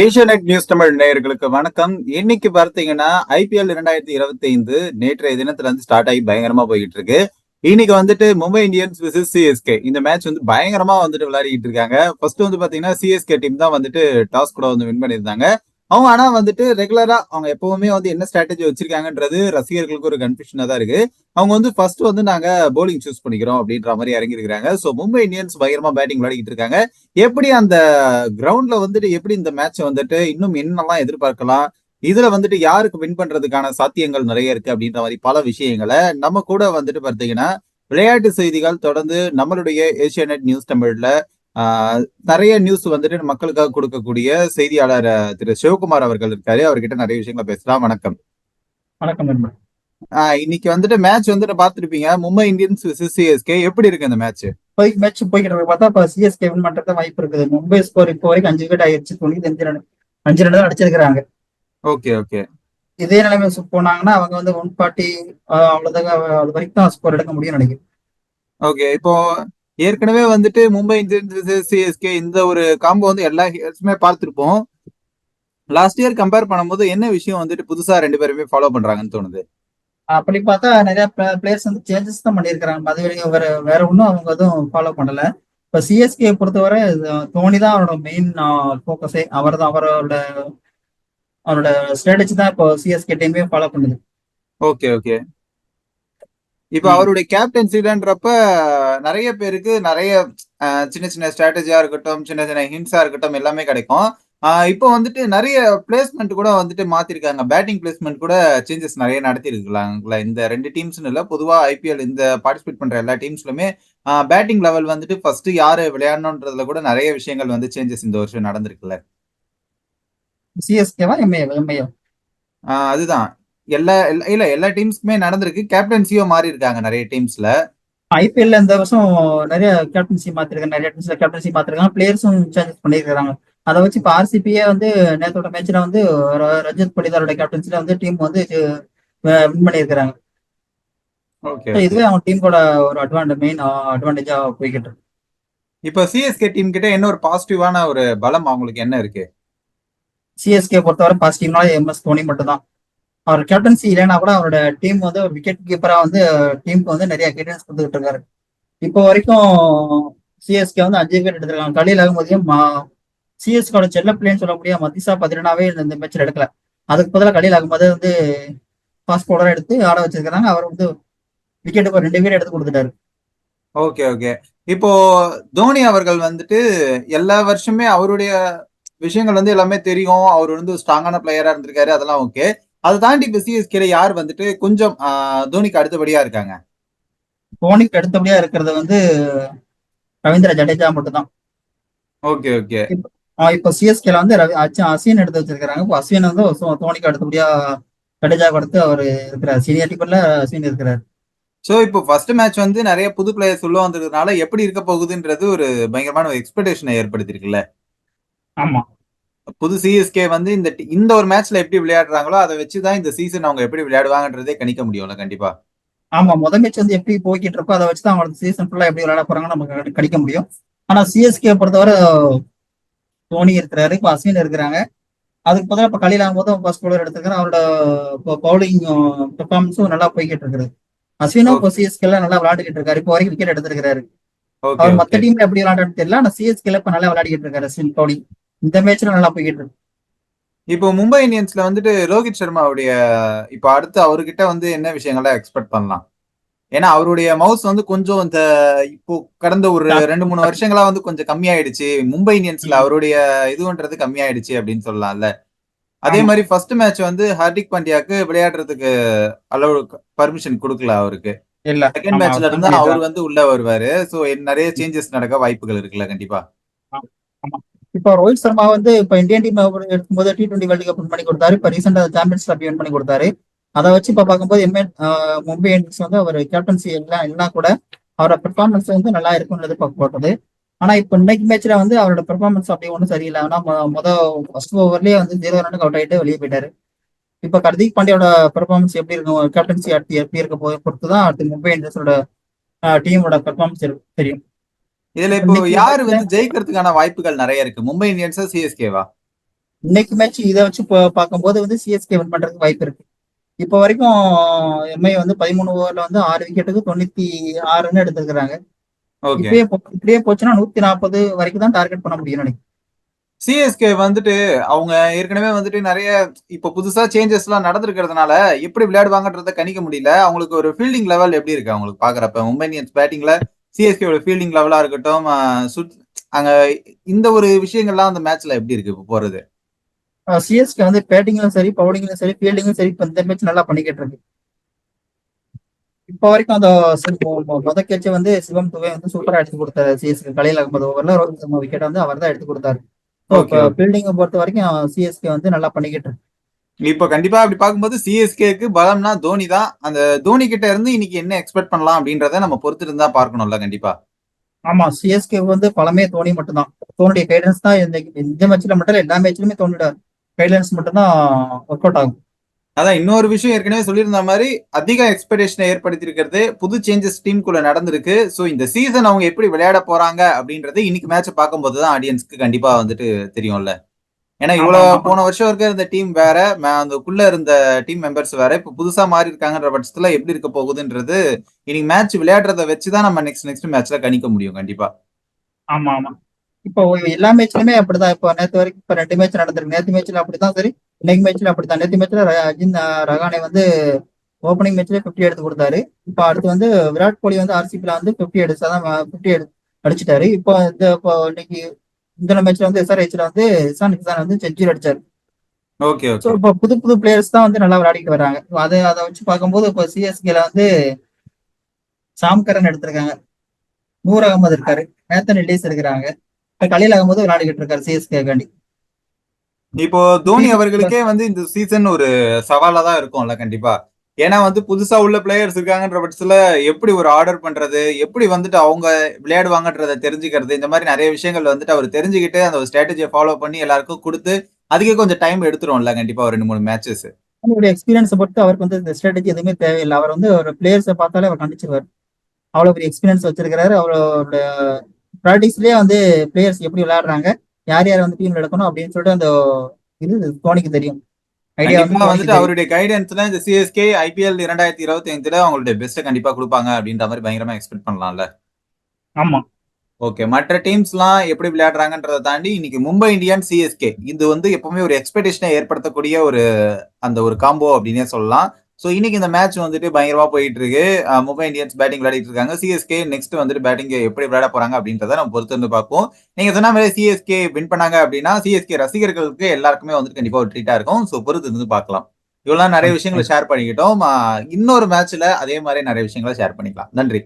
Asianet news Tamil நேயர்களுக்கு வணக்கம். இன்னைக்கு பார்த்தீங்கன்னா ஐபிஎல் இரண்டாயிரத்தி இருபத்தி ஐந்து நேற்றைய தினத்துல இருந்து ஸ்டார்ட் ஆகி பயங்கரமா போயிட்டு இருக்கு. இன்னைக்கு வந்துட்டு மும்பை இந்தியன்ஸ் விசஸ் சிஎஸ்கே இந்த மேட்ச் வந்து பயங்கரமா வந்துட்டு விளையாடிட்டு இருக்காங்க. ஃபர்ஸ்ட் வந்து பாத்தீங்கன்னா சிஎஸ்கே டீம் தான் வந்துட்டு டாஸ் கூட வந்து வின் பண்ணியிருந்தாங்க. அவங்க ஆனா வந்துட்டு ரெகுலரா அவங்க எப்பவுமே வந்து என்ன ஸ்ட்ராட்டஜி வச்சிருக்காங்கன்றது ரசிகர்களுக்கு ஒரு கன்ஃபியூஷனா தான் இருக்கு. அவங்க வந்து ஃபர்ஸ்ட் வந்து நாங்க போலிங் சூஸ் பண்ணிக்கிறோம் அப்படின்ற மாதிரி இறங்கி இருக்காங்க சோ மும்பை இந்தியன்ஸ் பயங்கரமா பேட்டிங் விளையாடிட்டு இருக்காங்க. எப்படி அந்த கிரவுண்ட்ல வந்துட்டு எப்படி இந்த மேட்ச் வந்துட்டு இன்னும் என்னெல்லாம் எதிர்பார்க்கலாம்? இதுல வந்துட்டு யாருக்கு வின் பண்றதுக்கான சாத்தியங்கள் நிறைய இருக்கு அப்படின்ற மாதிரி பல விஷயங்களை நம்ம கூட வந்துட்டு பார்த்தீங்கன்னா விளையாட்டு செய்திகள் தொடர்ந்து நம்மளுடைய ஏசியாநெட் நியூஸ் தமிழ்ல நிறைய நியூஸ் வந்துட்டு மக்களுக்காக கொடுக்கக்கூடிய செய்தியாளர் திரு. சிவகுமார் அவர்கள் இருக்காரு. அவர்கிட்ட நிறைய விஷயங்களை பேசலாம். வணக்கம். வணக்கம் நண்பர் ஆஹ், இன்னைக்கு வந்துட்டு மேட்ச் வந்துட்டு பார்த்திருப்பீங்க. மும்பை இந்தியன்ஸ் சிஎஸ்கே எப்படி இருக்கு இந்த மேட்ச் இப்போதைக்கு மேட்ச் போய்கிட்டு இருக்கு பார்த்தா இப்போ சிஎஸ்கே வின் பண்றது வாய்ப்பு இருக்குது. மும்பை ஸ்கோர் இப்போ வரைக்கும் அஞ்சு விக்கெட் ஆயிடுச்சு தொண்ணூத்தி அஞ்சு ரன் அஞ்சு ரன் தான் அடிச்சிருக்கிறாங்க. Okay okay. இதே நிலைமை போனாங்கன்னா அவங்க வந்து ஒன் ஃபார்ட்டி அவ்வளவுதான் அது வரைக்கும் தான் ஸ்கோர் எடுக்க முடியும்னு நினைக்கிறேன். ஓகே. இப்போ ஏற்கனவே வந்துட்டு மும்பை இந்தியன்ஸ் சிஎஸ்கே இந்த ஒரு காம்போ வந்து எல்லா இயர்ஸுமே பார்த்திருப்போம். லாஸ்ட் இயர் கம்பேர் பண்ணும்போது என்ன விஷயம் வந்துட்டு புதுசா ரெண்டு பேருமே ஃபாலோ பண்றாங்கன்னு தோணுது? அப்படி பார்த்தா நிறைய பிளேயர்ஸ் வந்து சேஞ்சஸ் தான் பண்ணியிருக்கிறாங்க. அது வரைக்கும் வேற வேற ஒன்றும் அவங்க எதுவும் ஃபாலோ பண்ணல. இப்போ சிஎஸ்கே பொறுத்தவரை தோனி தான் அவரோட மெயின் ஃபோக்கஸே அவர் தான் அவரோட அவரோட ஸ்ட்ராட்டஜி தான் இப்போ சிஎஸ்கே டீமே ஃபாலோ பண்ணுது. ஓகே ஓகே இப்போ. அவருடைய கேப்டன்சிலன்றப்ப நிறைய பேருக்கு நிறைய சின்ன சின்ன ஸ்ட்ராட்டஜியா இருக்கட்டும் சின்ன சின்ன ஹிண்ட்ஸா இருக்கட்டும் எல்லாமே கிடைக்கும். இப்போ வந்துட்டு நிறைய பிளேஸ்மெண்ட் கூட வந்துட்டு மாத்திருக்காங்க. பேட்டிங் பிளேஸ்மெண்ட் கூட சேஞ்சஸ் நிறைய நடத்திருக்கலாங்களா இந்த ரெண்டு டீம்ஸ்னு இல்ல பொதுவா ஐபிஎல் இந்த பார்ட்டிசிபேட் பண்ற எல்லா டீம்ஸ்லுமே பேட்டிங் லெவல் வந்துட்டு ஃபர்ஸ்ட் யாரு விளையாடணுன்றதுல கூட நிறைய விஷயங்கள் வந்து சேஞ்சஸ் இந்த வருஷம் நடந்திருக்குல்ல. சிஎஸ்கேவா எம்ஏ எம்ஏ அதுதான். எல்லா இல்ல எல்லா டீம்ஸ்க்குமே நடந்திருக்கு. கேப்டன்சியோ மாறி இருக்காங்க நிறைய டீம்ஸ்ல ஐபிஎல்ல இந்த வருஷம் நிறைய கேப்டன்சி மாத்திருக்காங்க நிறைய டீம்ஸ்ல கேப்டன்சி மாத்திருக்காங்க. பிளேயர்ஸும் சேஞ்சஸ் பண்ணியிருக்காங்க அதை வச்சு இப்போ ஆர்சிபியே வந்து நேத்தோட மேட்ச்ல வந்து ரஜத் படிதாரோட கேப்டன்சில வந்து டீம் வந்து வின் So இதுவே அவங்க டீமோட ஒரு அட்வான்டேஜ் மெயின் அட்வான்டேஜா போய்கிட்டு இருக்கு. இப்ப சிஎஸ்கே டீம் கிட்ட என்ன ஒரு பாசிட்டிவான ஒரு பலம் அவங்களுக்கு என்ன இருக்கு? சிஎஸ்கே பொறுத்தவரை பாசிட்டிவ்னால எம்எஸ் தோனி மட்டும் தான் அவர் கேப்டன்சி இல்லைன்னா கூட அவரோட டீம் வந்து ஒரு விக்கெட் கீப்பரா வந்து டீமுக்கு வந்து நிறைய கைடன்ஸ் கொடுத்துட்டு இருக்காரு. இப்போ வரைக்கும் சிஎஸ்கே வந்து அஞ்சு விக்கெட் எடுத்திருக்காங்க. கலியில் ஆகும்போதையும் சிஎஸ்கோட செல்ல பிள்ளைன்னு சொல்லக்கூடிய மதிசா பதினாவே இந்த மேட்ச்ல எடுக்கல. அதுக்கு பதிலாக கலையில் ஆகும்போது வந்து ஃபாஸ்ட் பவுலரா எடுத்து ஆட வச்சிருக்காங்க அவர் வந்து விக்கெட்டுக்கு ரெண்டு விக்கெட் எடுத்து கொடுத்துட்டாரு. Okay okay. இப்போ தோனி அவர்கள் வந்துட்டு எல்லா வருஷமே அவருடைய விஷயங்கள் வந்து எல்லாமே தெரியும். அவர் வந்து ஸ்ட்ராங்கான பிளேயரா இருந்திருக்காரு. அதெல்லாம் ஓகே அதை தாண்டி இப்ப சிஎஸ்கேல யார் வந்துட்டு கொஞ்சம் தோனிக்கு அடுத்தபடியா இருக்காங்க? தோனிக்கு அடுத்தபடியா இருக்கிறது வந்து ரவீந்திர ஜடேஜா மட்டும்தான். Okay okay. இப்போ சிஎஸ்கேல வந்து அஸ்வின் எடுத்து வச்சிருக்காங்க இப்போ அஸ்வின் வந்து தோனிக்கு அடுத்தபடியா ஜடேஜாவுக்கு அடுத்து அவர் இருக்கிறார். சீனியாரிட்டிக்குள்ள அஸ்வின் இருக்கிறார். சோ இப்போ ஃபர்ஸ்ட் மேட்ச் வந்து நிறைய புது பிளேயர்ஸ் உள்ள வந்ததுனால எப்படி இருக்க போகுதுன்றது ஒரு பயங்கரமான ஒரு எக்ஸ்பெக்டேஷனை ஏற்படுத்திருக்குல்ல? ஆமா. புது சிஎஸ்கே வந்து இந்த இந்த ஒரு மேட்ச்ல எப்படி விளையாடுறாங்களோ அதை வச்சுதான் இந்த சீசன் அவங்க எப்படி விளையாடுவாங்கன்றதே கணிக்க முடியும்ல கண்டிப்பா. ஆமா முத மேட்ச் வந்து எப்படி போய்கிட்டு இருக்கோ அதை வச்சு தான் அவங்களோட சீசன் ஃபுல்லா எப்படி விளையாட போறாங்கன்னு நமக்கு கணி- கணிக்க முடியும். ஆனா சிஎஸ்கே பொறுத்தவரை தோனி இருக்கிறாரு இப்போ அஸ்வின் இருக்கிறாங்க. அதுக்கு பதிலாக இப்போ கலியில் ஆகும்போது ஃபர்ஸ்ட் பவுலர் எடுத்துக்கிறார் அவரோட பவுலிங் பெர்ஃபார்மன்ஸும் நல்லா போய்கிட்டு இருக்குது. அஸ்வினும் இப்போ சிஎஸ்கேல நல்லா விளையாடிக்கிட்டு இருக்காரு. இப்போ வரைக்கும் விக்கெட் எடுத்திருக்காரு ஓகே அவர் மத்த டீம்ல எப்படி விளையாடுன்னு தெரியல. ஆனா சிஎஸ்கேல இப்ப நல்லா விளையாடிக்கிட்டு இருக்காரு அஸ்வின் பவுலிங் இந்த மேட்ச்ல நல்லா போய்கிட்டு இருக்கு. இப்போ மும்பை இந்தியன்ஸ்ல வந்துட்டு ரோஹித் சர்மாவுடைய இப்போ அடுத்து அவர்கிட்ட வந்து என்ன விஷயங்களை எக்ஸ்பெக்ட் பண்ணலாம்? ஏன்னா அவருடைய மவுஸ் வந்து கொஞ்சம் இந்த இப்போ கடந்த ஒரு ரெண்டு மூணு வருஷங்களா வந்து கொஞ்சம் கம்மியாயிடுச்சு. மும்பை இந்தியன்ஸ்ல அவருடைய இதுன்றது கம்மியாயிடுச்சு அப்படின்னு சொல்லலாம்ல. அதே. மாதிரி ஃபர்ஸ்ட் மேட்ச் வந்து ஹார்திக் பாண்டியாக்கு விளையாடுறதுக்கு அளவு பர்மிஷன் கொடுக்கல அவருக்கு. இல்ல. செகண்ட் மேட்ச்ல இருந்து அவர் வந்து உள்ள வருவாரு. சோ நிறைய சேஞ்சஸ் நடக்க வாய்ப்புகள் இருக்குல்ல கண்டிப்பா. இப்போ ரோஹித் சர்மா வந்து இப்ப இந்தியன் டீம் எடுக்கும்போது டி டுவெண்டி வேர்ல்டு கப் பண்ணி கொடுத்தாரு. இப்ப ரீசெண்டா சாம்பியன்ஸ் கப் வின் பண்ணி கொடுத்தாரு. அதை வச்சு இப்ப பார்க்கும்போது எம்ஏ மும்பை இந்தியன்ஸ் வந்து அவர் கேப்டன்சி எல்லாம் எல்லாம் கூட அவரோட பெர்ஃபார்மன்ஸ் வந்து நல்லா இருக்கும்னு எதிர்பார்க்கப்படுது ஆனா இப்ப இன்னைக்கு மேட்ச்ல வந்து அவரோட பெர்ஃபார்மன்ஸ் அப்படி ஒன்றும் சரியில்லை. ஆனா மொ- முத ஃபர்ஸ்ட் ஓவர்லயே வந்து ஜீரோ ரன்னுக்கு அவுட் ஆயிட்டு வெளியே போயிட்டாரு. இப்ப ஹர்திக் பாண்டியோட பெர்ஃபார்மன்ஸ் எப்படி இருக்கும்? கேப்டன்சி அடுத்து எப்படி இருக்க போய் பொறுத்து தான் அடுத்து மும்பை இந்தியன்ஸோட டீமோட பெர்ஃபார்மன்ஸ் தெரியும். இதுல இப்போ யாரு வந்து- ஜெயிக்கிறதுக்கான வாய்ப்புகள் நிறைய இருக்கு? மும்பை இந்தியன்ஸா சிஎஸ்கேவா இன்னைக்கு மேட்ச் இதை வச்சு பார்க்கும்போது வந்து சிஎஸ்கே வின் பண்றதுக்கு வாய்ப்பு இருக்கு. இப்போ வரைக்கும் எம்ஐ வந்து பதிமூணு ஓவர்ல வந்து ஆறு விக்கெட்டுக்கு தொண்ணூத்தி ஆறு ரன் எடுத்திருக்கிறாங்க ஓகே இப்படியே இப்படியே போச்சுன்னா நூத்தி நாற்பது வரைக்கும் தான் டார்கெட் பண்ண முடியும் நினைக்கிறேன். சிஎஸ்கே வந்துட்டு அவங்க ஏற்கனவே வந்துட்டு நிறைய இப்ப புதுசா சேஞ்சஸ் எல்லாம் நடந்திருக்கிறதுனால எப்படி விளையாடுவாங்கன்றத கணிக்க முடியல. அவங்களுக்கு ஒரு ஃபீல்டிங் லெவல் எப்படி இருக்கு அவங்களுக்கு பாக்குறப்ப மும்பை இந்தியன்ஸ் பேட்டிங்ல சிஎஸ்கே ஃபீல்டிங் லெவலா இருக்கட்டும் அங்க இந்த ஒரு விஷயங்கள்லாம் அந்த மேட்ச்ல எப்படி இருக்கு இப்போ போறது? சிஎஸ்கே வந்து பேட்டிங்லும் சரி பவுலிங்லும் சரி ஃபீல்டிங்கும் சரி இப்ப இந்த மேட்ச் நல்லா பண்ணிக்கிட்டு இருக்கு. இப்போ வரைக்கும் அந்த முத கேட்ச வந்து சிவம் துவை வந்து சூப்பரா எடுத்து கொடுத்தாரு சிஎஸ்கே கலையில் அகமது ஓவர்ல ரோஹித் சர்மா விக்கெட் வந்து அவர் தான் எடுத்து கொடுத்தாரு. ஃபீல்டிங்கை பொறுத்த வரைக்கும் சிஎஸ்கே வந்து நல்லா பண்ணிக்கிட்டு இருக்கு. இப்ப கண்டிப்பா அப்படி பார்க்கும்போது சிஎஸ்கேக்கு பலம்னா தோனி தான். அந்த தோனி கிட்ட இருந்து இன்னைக்கு என்ன எக்ஸ்பெக்ட் பண்ணலாம் அப்படின்றத நம்ம பொறுத்து இருந்தா பார்க்கணும்ல கண்டிப்பா. ஆமா சிஎஸ்கே வந்து பலமே தோனி மட்டும்தான். தோனியுடைய கைடன்ஸ் தான் இந்த மேட்ச்ல மட்டும் எல்லா மேட்ச்லயுமே தோனியோட கைடன்ஸ் மட்டும்தான் ஒர்க் அவுட் ஆகும். அதான் இன்னொரு விஷயம் ஏற்கனவே சொல்லியிருந்த மாதிரி அதிக எக்ஸ்பெக்டேஷனை ஏற்படுத்தியிருக்கிறது புது சேஞ்சஸ் டீமுக்குள்ள நடந்திருக்கு. ஸோ இந்த சீசன் அவங்க எப்படி விளையாட போறாங்க அப்படின்றது இன்னைக்கு மேட்சை பார்க்கும்போது தான் ஆடியன்ஸ்க்கு கண்டிப்பா வந்துட்டு தெரியும்ல. ஏன்னா இவ்வளவு. போன வருஷம் இருக்க இருந்த டீம் வேற ம- அதுக்குள்ள இருந்த டீம் மெம்பர்ஸ் வேற. இப்ப புதுசா மாறி இருக்காங்கன்ற பட்சத்துல எப்படி இருக்க போகுதுன்றது இன்னைக்கு மேட்ச் விளையாடுறத வச்சுதான் நம்ம நெக்ஸ்ட் நெக்ஸ்ட் மேட்ச்ல கணிக்க முடியும் கண்டிப்பா. ஆமா ஆமா. இப்போ எல்லா மேட்ச்லயுமே அப்படிதான். இப்போ நேத்து வரைக்கும் இப்ப ரெண்டு மேட்ச் நடந்திருக்கு. நேத்து மேட்ச்ல அப்படிதான் சரி. இன்னைக்கு மேட்ச்ல அப்படித்தான். நேத்து மேட்ச்ல அஜின் ரகானே வந்து ஓப்பனிங் மேட்ச்ல 50 எடுத்து கொடுத்தாரு. இப்போ அடுத்து வந்து விராட் கோலி வந்து ஆர்சிபில வந்து 50 எடுத்து அதான் 50 எடு அடிச்சிட்டாரு. இப்போ இந்த இப்போ இன்னைக்கு இந்த மேட்ச்ல வந்து எஸ்ஆர்ஹெச்ல வந்து இசான் கிசான் வந்து செஞ்சுரி அடிச்சாரு. ஓகே ஸோ இப்போ புது புது பிளேயர்ஸ் தான் வந்து நல்லா விளையாடிட்டு வர்றாங்க அதை அதை வச்சு பார்க்கும்போது இப்போ சிஎஸ்கேல வந்து சாம்கரன் எடுத்திருக்காங்க. நூர் அகமது இருக்காரு. நேத்தன் எல்லிஸ் இருக்கிறாங்க இப்போ கலையில் அகமது விளையாடிக்கிட்டு இருக்காரு சிஎஸ்கே காண்டி. இப்போ தோனி அவர்களுக்கே வந்து இந்த சீசன் ஒரு சவாலா தான் இருக்கும்ல கண்டிப்பா. ஏன்னா வந்து புதுசா உள்ள பிளேயர்ஸ் இருக்காங்கன்ற பட்சத்துல எப்படி ஒரு ஆர்டர் பண்றது எப்படி வந்துட்டு அவங்க விளையாடுவாங்கன்றத தெரிஞ்சுக்கிறது இந்த மாதிரி நிறைய விஷயங்கள் வந்துட்டு அவர் தெரிஞ்சுக்கிட்டு அந்த ஒரு ஸ்ட்ராட்டஜியை ஃபாலோ பண்ணி எல்லாருக்கும் கொடுத்து அதுக்கே கொஞ்சம் டைம் எடுத்துருவோம்ல கண்டிப்பா ஒரு ரெண்டு மூணு மேட்சஸ் அவருடைய எக்ஸ்பீரியன்ஸை பொறுத்து அவருக்கு வந்து இந்த ஸ்ட்ராட்டஜி எதுவுமே தேவையில்லை. அவர் வந்து ஒரு பிளேயர்ஸை பார்த்தாலே அவர் கண்டிச்சிருவார். அவ்வளோ பெரிய எக்ஸ்பீரியன்ஸ் வச்சிருக்கிறாரு. அவரோட ப்ராக்டிஸ்லேயே வந்து பிளேயர்ஸ் எப்படி விளையாடுறாங்க யார் யார் வந்து டீம்ல எடுக்கணும் அப்படின்னு சொல்லிட்டு அந்த இது தோனிக்கு தெரியும். கண்டிப்பா வந்துட்டு. அவருடைய கைடன்ஸ்ல இந்த சிஎஸ்கே ஐபிஎல் இரண்டாயிரத்தி இருபத்தி ஐந்துல அவங்களுடைய பெஸ்ட்டை கண்டிப்பா கொடுப்பாங்க அப்படின்ற மாதிரி பயங்கரமா எக்ஸ்பெக்ட் பண்ணலாம்ல ஆமா ஓகே மற்ற டீம்ஸ்லாம் எப்படி விளையாடுறாங்கன்றதை தாண்டி இன்னைக்கு மும்பை இந்தியன் சிஎஸ்கே இது வந்து எப்பவுமே ஒரு எக்ஸ்பெக்டேஷனை ஏற்படுத்தக்கூடிய ஒரு அந்த ஒரு காம்போ அப்படின்னே சொல்லலாம் ஸோ இன்னைக்கு இந்த மேட்ச் வந்துட்டு பயங்கரமா போயிட்டு இருக்கு மும்பை இந்தியன்ஸ் பேட்டிங் விளையாடிட்டு இருக்காங்க. சிஎஸ்கே நெக்ஸ்ட் வந்துட்டு பேட்டிங் எப்படி விளையாட போறாங்க அப்படின்றத நம்ம பொறுத்து வந்து பார்ப்போம். நீங்க சொன்ன மாதிரி சிஎஸ்கே வின் பண்ணாங்க அப்படின்னா சிஎஸ்கே ரசிகர்களுக்கு எல்லாருக்குமே வந்துட்டு கண்டிப்பா ஒரு ட்ரீட்டா இருக்கும். ஸோ பொறுத்து இருந்து பார்க்கலாம். இவ்வளவு நிறைய விஷயங்களை ஷேர் பண்ணிக்கிட்டோம். இன்னொரு மேட்ச்ல அதே மாதிரி நிறைய விஷயங்களை ஷேர் பண்ணிக்கலாம். நன்றி.